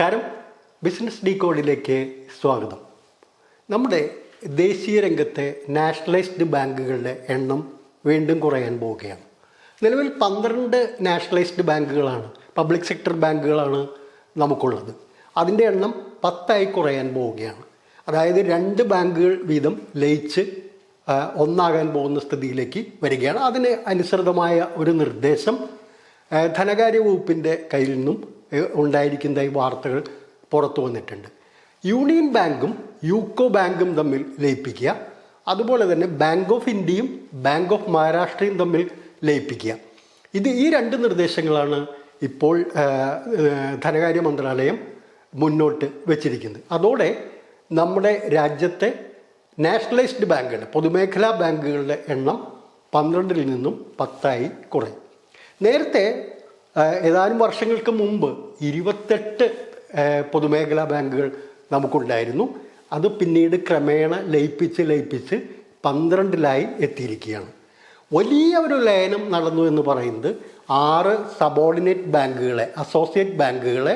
നമസ്കാരം. ബിസിനസ് ഡീകോഡിലേക്ക് സ്വാഗതം. നമ്മുടെ ദേശീയ രംഗത്തെ നാഷണലൈസ്ഡ് ബാങ്കുകളുടെ എണ്ണം വീണ്ടും കുറയാൻ പോവുകയാണ്. നിലവിൽ പന്ത്രണ്ട് നാഷണലൈസ്ഡ് ബാങ്കുകളാണ് പബ്ലിക് സെക്ടർ ബാങ്കുകളാണ് നമുക്കുള്ളത്. അതിന്റെ എണ്ണം പത്തായി കുറയാൻ പോവുകയാണ്. അതായത് രണ്ട് ബാങ്കുകൾ വീതം ലയിച്ച് ഒന്നാകാൻ പോകുന്ന സ്ഥിതിയിലേക്ക് വരികയാണ്. അതിന് അനുസൃതമായ ഒരു നിർദ്ദേശം ധനകാര്യ വകുപ്പിന്റെ കയ്യിൽ നിന്നും ഉണ്ടായിരിക്കുന്ന ഈ വാർത്തകൾ പുറത്തു വന്നിട്ടുണ്ട്. യൂണിയൻ ബാങ്കും യൂക്കോ ബാങ്കും തമ്മിൽ ലയിപ്പിക്കുക. അതുപോലെ തന്നെ ബാങ്ക് ഓഫ് ഇന്ത്യയും ബാങ്ക് ഓഫ് മഹാരാഷ്ട്രയും തമ്മിൽ ലയിപ്പിക്കുക. ഇത് ഈ രണ്ട് നിർദ്ദേശങ്ങളാണ് ഇപ്പോൾ ധനകാര്യ മന്ത്രാലയം മുന്നോട്ട് വച്ചിരിക്കുന്നത്. അതോടെ നമ്മുടെ രാജ്യത്തെ നാഷണലൈസ്ഡ് ബാങ്കുകളുടെ പൊതുമേഖലാ ബാങ്കുകളുടെ എണ്ണം പന്ത്രണ്ടിൽ നിന്നും പത്തായി കുറയും. നേരത്തെ ഏതാനും വർഷങ്ങൾക്ക് മുമ്പ് ഇരുപത്തെട്ട് പൊതുമേഖലാ ബാങ്കുകൾ നമുക്കുണ്ടായിരുന്നു. അത് പിന്നീട് ക്രമേണ ലയിപ്പിച്ച് ലയിപ്പിച്ച് പന്ത്രണ്ടിലായി എത്തിയിരിക്കുകയാണ്. വലിയ ഒരു ലയനം നടന്നു എന്ന് പറയുന്നത് ആറ് സബോർഡിനേറ്റ് ബാങ്കുകളെ അസോസിയേറ്റ് ബാങ്കുകളെ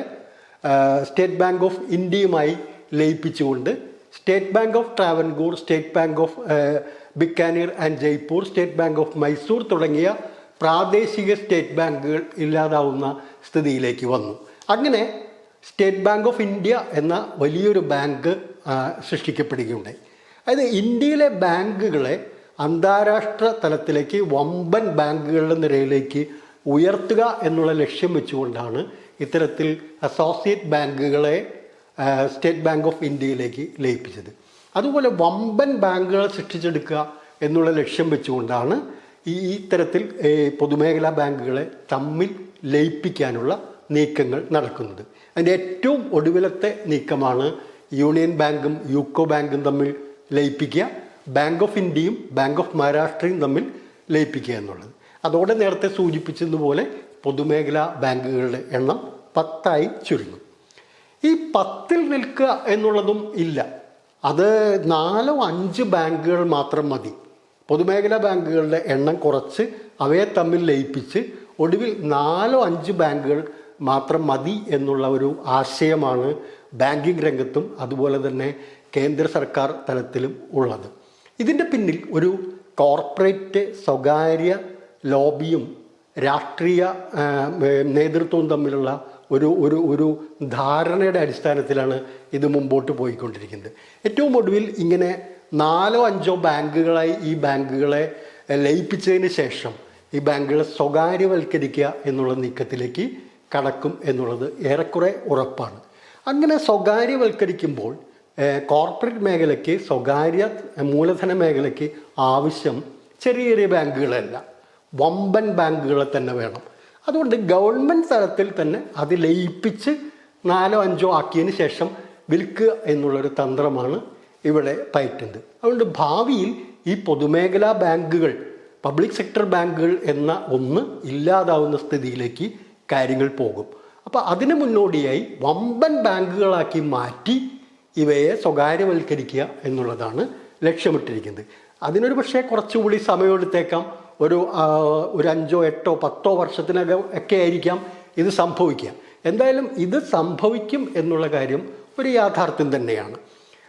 സ്റ്റേറ്റ് ബാങ്ക് ഓഫ് ഇന്ത്യയുമായി ലയിപ്പിച്ചുകൊണ്ട് state bank of Travancore state bank of Bikaner and Jaipur state bank of Mysore തുടങ്ങിയ പ്രാദേശിക സ്റ്റേറ്റ് ബാങ്കുകൾ ഇല്ലാതാവുന്ന സ്ഥിതിയിലേക്ക് വന്നു. അങ്ങനെ സ്റ്റേറ്റ് ബാങ്ക് ഓഫ് ഇന്ത്യ എന്ന വലിയൊരു ബാങ്ക് സൃഷ്ടിക്കപ്പെടുകയുണ്ടായി. അതായത് ഇന്ത്യയിലെ ബാങ്കുകളെ അന്താരാഷ്ട്ര തലത്തിലേക്ക് വമ്പൻ ബാങ്കുകളുടെ നിരയിലേക്ക് ഉയർത്തുക എന്നുള്ള ലക്ഷ്യം വെച്ചുകൊണ്ടാണ് ഇത്തരത്തിൽ അസോസിയേറ്റ് ബാങ്കുകളെ സ്റ്റേറ്റ് ബാങ്ക് ഓഫ് ഇന്ത്യയിലേക്ക് ലയിപ്പിച്ചത്. അതുപോലെ വമ്പൻ ബാങ്കുകളെ സൃഷ്ടിച്ചെടുക്കുക എന്നുള്ള ലക്ഷ്യം വെച്ചുകൊണ്ടാണ് ഈ ഇത്തരത്തിൽ പൊതുമേഖലാ ബാങ്കുകളെ തമ്മിൽ ലയിപ്പിക്കാനുള്ള നീക്കങ്ങൾ നടക്കുന്നത്. അതിന്റെ ഏറ്റവും ഒടുവിലത്തെ നീക്കമാണ് യൂണിയൻ ബാങ്കും യൂക്കോ ബാങ്കും തമ്മിൽ ലയിപ്പിക്കുക ബാങ്ക് ഓഫ് ഇന്ത്യയും ബാങ്ക് ഓഫ് മഹാരാഷ്ട്രയും തമ്മിൽ ലയിപ്പിക്കുക എന്നുള്ളത്. അതോടെ നേരത്തെ സൂചിപ്പിച്ചതുപോലെ പൊതുമേഖലാ ബാങ്കുകളുടെ എണ്ണം പത്തായി ചുരുങ്ങും. ഈ പത്തിൽ നിൽക്കുക എന്നുള്ളതും ഇല്ല. അത് നാലോ അഞ്ച് ബാങ്കുകൾ മാത്രം മതി. പൊതുമേഖലാ ബാങ്കുകളുടെ എണ്ണം കുറച്ച് അവയെ തമ്മിൽ ലയിപ്പിച്ച് ഒടുവിൽ നാലോ അഞ്ച് ബാങ്കുകൾ മാത്രം മതി എന്നുള്ള ഒരു ആശയമാണ് ബാങ്കിങ് രംഗത്തും അതുപോലെ തന്നെ കേന്ദ്ര സർക്കാർ തലത്തിലും ഉള്ളത്. ഇതിന്റെ പിന്നിൽ ഒരു കോർപ്പറേറ്റ് സ്വകാര്യ ലോബിയും രാഷ്ട്രീയ നേതൃത്വവും തമ്മിലുള്ള ഒരു ഒരു ഒരു ധാരണയുടെ അടിസ്ഥാനത്തിലാണ് ഇത് മുമ്പോട്ട് പോയിക്കൊണ്ടിരിക്കുന്നത്. ഏറ്റവും ഒടുവിൽ ഇങ്ങനെ നാലോ അഞ്ചോ ബാങ്കുകളായി ഈ ബാങ്കുകളെ ലയിപ്പിച്ചതിന് ശേഷം ഈ ബാങ്കുകളെ സ്വകാര്യവൽക്കരിക്കുക എന്നുള്ള നീക്കത്തിലേക്ക് കടക്കും എന്നുള്ളത് ഏറെക്കുറെ ഉറപ്പാണ്. അങ്ങനെ സ്വകാര്യവൽക്കരിക്കുമ്പോൾ കോർപ്പറേറ്റ് മേഖലയ്ക്ക് സ്വകാര്യ മൂലധന മേഖലയ്ക്ക് ആവശ്യം ചെറിയ ചെറിയ ബാങ്കുകളല്ല. വമ്പൻ ബാങ്കുകളെ തന്നെ വേണം. അതുകൊണ്ട് ഗവൺമെന്റ് തലത്തിൽ തന്നെ അത് ലയിപ്പിച്ച് നാലോ അഞ്ചോ ആക്കിയതിന് ശേഷം വിൽക്കുക എന്നുള്ളൊരു തന്ത്രമാണ് ഇവിടെ പയറ്റുന്നത്. അതുകൊണ്ട് ഭാവിയിൽ ഈ പൊതുമേഖലാ ബാങ്കുകൾ പബ്ലിക് സെക്ടർ ബാങ്കുകൾ എന്ന ഒന്ന് ഇല്ലാതാവുന്ന സ്ഥിതിയിലേക്ക് കാര്യങ്ങൾ പോകും. അപ്പോൾ അതിന് മുന്നോടിയായി വമ്പൻ ബാങ്കുകളാക്കി മാറ്റി ഇവയെ സ്വകാര്യവൽക്കരിക്കുക എന്നുള്ളതാണ് ലക്ഷ്യമിട്ടിരിക്കുന്നത്. അതിനൊരു പക്ഷേ കുറച്ചുകൂടി സമയമെടുത്തേക്കാം ഒരു ഒരു അഞ്ചോ എട്ടോ പത്തോ വർഷത്തിനകം ഒക്കെ ആയിരിക്കാം ഇത് സംഭവിക്കുക. എന്തായാലും ഇത് സംഭവിക്കും എന്നുള്ള കാര്യം ഒരു യാഥാർത്ഥ്യം തന്നെയാണ്.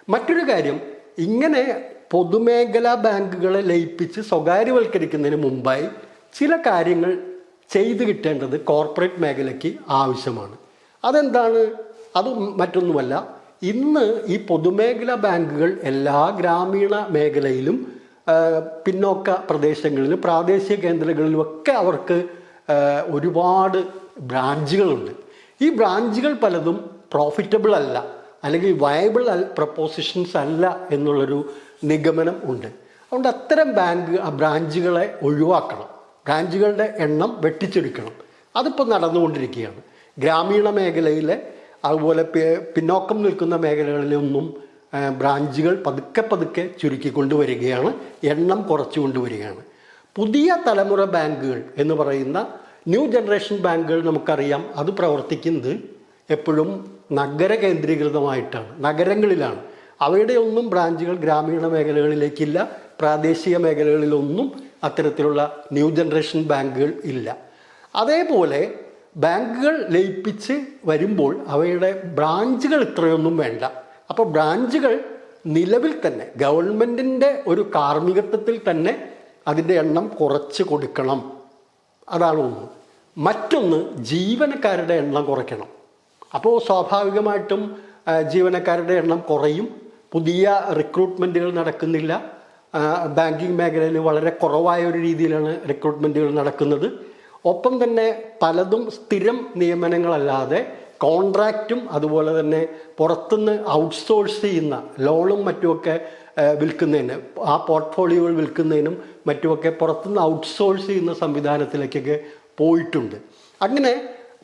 മറ്റൊരു കാര്യം ഇങ്ങനെ പൊതുമേഖലാ ബാങ്കുകളെ ലയിപ്പിച്ച് സ്വകാര്യവൽക്കരിക്കുന്നതിന് മുമ്പായി ചില കാര്യങ്ങൾ ചെയ്തു കിട്ടേണ്ടത് കോർപ്പറേറ്റ് മേഖലയ്ക്ക് ആവശ്യമാണ്. അതെന്താണ്? അത് മറ്റൊന്നുമല്ല. ഇന്ന് ഈ പൊതുമേഖലാ ബാങ്കുകൾ എല്ലാ ഗ്രാമീണ മേഖലയിലും പിന്നോക്ക പ്രദേശങ്ങളിലും പ്രാദേശിക കേന്ദ്രങ്ങളിലുമൊക്കെ അവർക്ക് ഒരുപാട് ബ്രാഞ്ചുകളുണ്ട്. ഈ ബ്രാഞ്ചുകൾ പലതും പ്രോഫിറ്റബിൾ അല്ല. അല്ലെങ്കിൽ വയബിൾ പ്രപ്പോസിഷൻസ് അല്ല എന്നുള്ളൊരു നിഗമനം ഉണ്ട്. അതുകൊണ്ട് അത്തരം ബാങ്ക് ബ്രാഞ്ചുകളെ ഒഴിവാക്കണം. ബ്രാഞ്ചുകളുടെ എണ്ണം വെട്ടിച്ചെടുക്കണം. അതിപ്പോൾ നടന്നുകൊണ്ടിരിക്കുകയാണ്. ഗ്രാമീണ മേഖലയിലെ അതുപോലെ പിന്നോക്കം നിൽക്കുന്ന മേഖലകളിലൊന്നും ബ്രാഞ്ചുകൾ പതുക്കെ പതുക്കെ ചുരുക്കിക്കൊണ്ടുവരികയാണ് എണ്ണം കുറച്ചു കൊണ്ടുവരികയാണ്. പുതിയ തലമുറ ബാങ്കുകൾ എന്ന് പറയുന്ന ന്യൂ ജനറേഷൻ ബാങ്കുകൾ നമുക്കറിയാം. അത് പ്രവർത്തിക്കുന്നത് എപ്പോഴും നഗര കേന്ദ്രീകൃതമായിട്ടാണ് നഗരങ്ങളിലാണ്. അവയുടെ ഒന്നും ബ്രാഞ്ചുകൾ ഗ്രാമീണ മേഖലകളിലേക്കില്ല പ്രാദേശിക മേഖലകളിലൊന്നും അത്തരത്തിലുള്ള ന്യൂ ജനറേഷൻ ബാങ്കുകൾ ഇല്ല. അതേപോലെ ബാങ്കുകൾ ലയിപ്പിച്ച് വരുമ്പോൾ അവയുടെ ബ്രാഞ്ചുകൾ ഇത്രയൊന്നും വേണ്ട. അപ്പോൾ ബ്രാഞ്ചുകൾ നിലവിൽ തന്നെ ഗവൺമെന്റിന്റെ ഒരു കാർമ്മികത്വത്തിൽ തന്നെ അതിന്റെ എണ്ണം കുറച്ച് കൊടുക്കണം. അതാണ് ഒന്ന്. മറ്റൊന്ന് ജീവനക്കാരുടെ എണ്ണം കുറയ്ക്കണം. അപ്പോൾ സ്വാഭാവികമായിട്ടും ജീവനക്കാരുടെ എണ്ണം കുറയും. പുതിയ റിക്രൂട്ട്മെന്റുകൾ നടക്കുന്നില്ല. ബാങ്കിങ് മേഖലയിൽ വളരെ കുറവായ ഒരു രീതിയിലാണ് റിക്രൂട്ട്മെന്റുകൾ നടക്കുന്നത്. ഒപ്പം തന്നെ പലതും സ്ഥിരം നിയമനങ്ങളല്ലാതെ കോൺട്രാക്റ്റും അതുപോലെ തന്നെ പുറത്തുനിന്ന് ഔട്ട്സോഴ്സ് ചെയ്യുന്ന ലോണും മറ്റുമൊക്കെ വിൽക്കുന്നതിന് ആ പോർട്ട്ഫോളിയോകൾ വിൽക്കുന്നതിനും മറ്റുമൊക്കെ പുറത്തുനിന്ന് ഔട്ട്സോഴ്സ് ചെയ്യുന്ന സംവിധാനത്തിലേക്കൊക്കെ പോയിട്ടുണ്ട്. അങ്ങനെ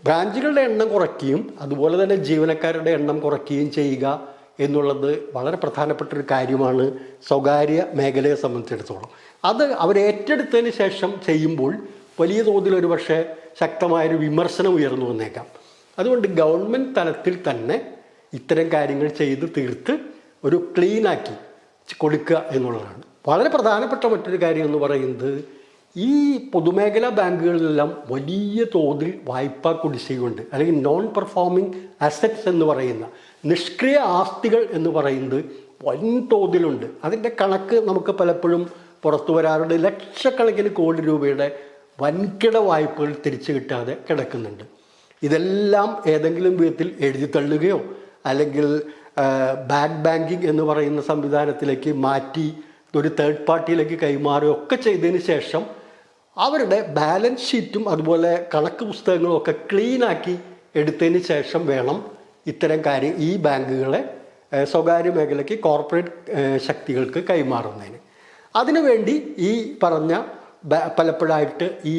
ബ്രാഞ്ചുകളുടെ എണ്ണം കുറയ്ക്കുകയും അതുപോലെ തന്നെ ജീവനക്കാരുടെ എണ്ണം കുറയ്ക്കുകയും ചെയ്യുക എന്നുള്ളത് വളരെ പ്രധാനപ്പെട്ട ഒരു കാര്യമാണ് സ്വകാര്യ മേഖലയെ സംബന്ധിച്ചിടത്തോളം. അത് അവർ ഏറ്റെടുത്തതിന് ശേഷം ചെയ്യുമ്പോൾ വലിയ തോതിൽ ഒരു പക്ഷേ ശക്തമായൊരു വിമർശനം ഉയർന്നു വന്നേക്കാം. അതുകൊണ്ട് ഗവൺമെന്റ് തലത്തിൽ തന്നെ ഇത്തരം കാര്യങ്ങൾ ചെയ്ത് തീർത്ത് ഒരു ക്ലീനാക്കി കൊടുക്കുക എന്നുള്ളതാണ്. വളരെ പ്രധാനപ്പെട്ട മറ്റൊരു കാര്യം എന്ന് പറയുന്നത് ഈ പൊതുമേഖലാ ബാങ്കുകളിലെല്ലാം വലിയ തോതിൽ വായ്പാ കുടിശ്ശികയുണ്ട്. അല്ലെങ്കിൽ നോൺ പെർഫോമിംഗ് അസറ്റ്സ് എന്ന് പറയുന്ന നിഷ്ക്രിയ ആസ്തികൾ എന്ന് പറയുന്നത് വൻ തോതിലുണ്ട്. അതിന്റെ കണക്ക് നമുക്ക് പലപ്പോഴും പുറത്തു വരാറുണ്ട്. ലക്ഷക്കണക്കിന് കോടി രൂപയുടെ വൻകിട വായ്പകൾ തിരിച്ചു കിട്ടാതെ കിടക്കുന്നുണ്ട്. ഇതെല്ലാം ഏതെങ്കിലും വിധത്തിൽ എഴുതി തള്ളുകയോ അല്ലെങ്കിൽ ബാഡ് ബാങ്കിങ് എന്ന് പറയുന്ന സംവിധാനത്തിലേക്ക് മാറ്റി ഒരു തേർഡ് പാർട്ടിയിലേക്ക് കൈമാറുകയോ ഒക്കെ ചെയ്തതിന് ശേഷം അവരുടെ ബാലൻസ് ഷീറ്റും അതുപോലെ കണക്ക് പുസ്തകങ്ങളും ഒക്കെ ക്ലീനാക്കി എടുത്തതിന് ശേഷം വേണം ഇത്തരം കാര്യം ഈ ബാങ്കുകളെ സ്വകാര്യ മേഖലയ്ക്ക് കോർപ്പറേറ്റ് ശക്തികൾക്ക് കൈമാറുന്നതിന്. അതിനുവേണ്ടി ഈ പറഞ്ഞ പലപ്പോഴായിട്ട് ഈ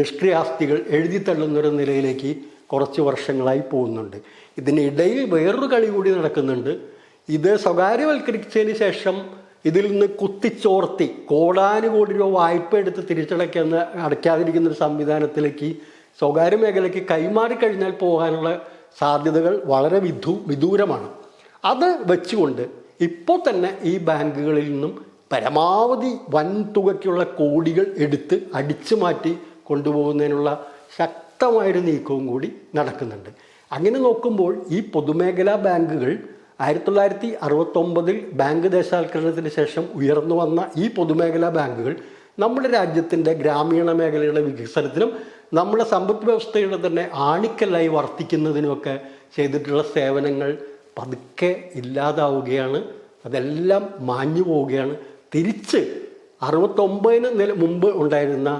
നിഷ്ക്രിയാസ്തികൾ എഴുതി തള്ളുന്നൊരു നിലയിലേക്ക് കുറച്ച് വർഷങ്ങളായി പോകുന്നുണ്ട്. ഇതിനിടയിൽ വേറൊരു കളി കൂടി നടക്കുന്നുണ്ട്. ഇത് സ്വകാര്യവൽക്കരിച്ചതിന് ശേഷം ഇതിൽ നിന്ന് കുത്തിച്ചോർത്തി കോടാനുകോടി രൂപ വായ്പ എടുത്ത് തിരിച്ചടയ്ക്കുന്ന അടയ്ക്കാതിരിക്കുന്ന ഒരു സംവിധാനത്തിലേക്ക് സ്വകാര്യ മേഖലയ്ക്ക് കൈമാറിക്കഴിഞ്ഞാൽ പോകാനുള്ള സാധ്യതകൾ വളരെ വിധു വിദൂരമാണ്. അത് വെച്ചുകൊണ്ട് ഇപ്പോൾ തന്നെ ഈ ബാങ്കുകളിൽ നിന്നും പരമാവധി വൻ തുകയ്ക്കുള്ള കോടികൾ എടുത്ത് അടിച്ചു മാറ്റി കൊണ്ടുപോകുന്നതിനുള്ള ശക്തമായൊരു നീക്കവും കൂടി നടക്കുന്നുണ്ട്. അങ്ങനെ നോക്കുമ്പോൾ ഈ പൊതുമേഖലാ ബാങ്കുകൾ ആയിരത്തി തൊള്ളായിരത്തി അറുപത്തൊമ്പതിൽ ബാങ്ക് ദേശാൽക്കരണത്തിന് ശേഷം ഉയർന്നു വന്ന ഈ പൊതുമേഖലാ ബാങ്കുകൾ നമ്മുടെ രാജ്യത്തിന്റെ ഗ്രാമീണ മേഖലയുടെ വികസനത്തിനും നമ്മുടെ സമ്പദ് വ്യവസ്ഥയുടെ തന്നെ ആണിക്കല്ലായി വർത്തിക്കുന്നതിനുമൊക്കെ ചെയ്തിട്ടുള്ള സേവനങ്ങൾ പതുക്കെ ഇല്ലാതാവുകയാണ്. അതെല്ലാം മാഞ്ഞു പോവുകയാണ്. തിരിച്ച് അറുപത്തൊമ്പതിന് നില മുമ്പ് ഉണ്ടായിരുന്ന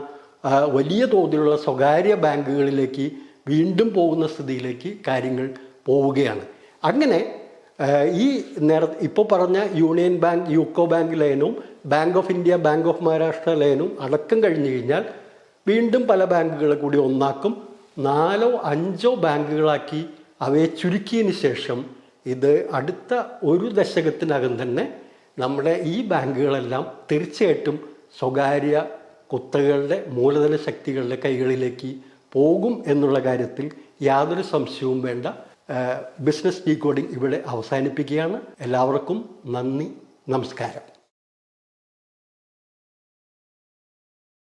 വലിയ തോതിലുള്ള സ്വകാര്യ ബാങ്കുകളിലേക്ക് വീണ്ടും പോകുന്ന സ്ഥിതിയിലേക്ക് കാര്യങ്ങൾ പോവുകയാണ്. അങ്ങനെ ഈ നേര ഇപ്പോൾ പറഞ്ഞ യൂണിയൻ ബാങ്ക് യൂക്കോ ബാങ്ക് ലൈനും bank of India bank of Maharashtra ലൈനും അടക്കം കഴിഞ്ഞു കഴിഞ്ഞാൽ വീണ്ടും പല ബാങ്കുകളെ കൂടി ഒന്നാക്കും. നാലോ അഞ്ചോ ബാങ്കുകളാക്കി അവയെ ചുരുക്കിയതിന് ശേഷം ഇത് അടുത്ത ഒരു ദശകത്തിനകം തന്നെ നമ്മുടെ ഈ ബാങ്കുകളെല്ലാം തീർച്ചയായിട്ടും സ്വകാര്യ കുത്തകളുടെ മൂലധന ശക്തികളുടെ കൈകളിലേക്ക് പോകും എന്നുള്ള കാര്യത്തിൽ യാതൊരു സംശയവും വേണ്ട. ബിസിനസ് ഡീകോഡിംഗ് ഇവിടെ അവസാനിപ്പിക്കുകയാണ്. എല്ലാവർക്കും നന്ദി നമസ്കാരം.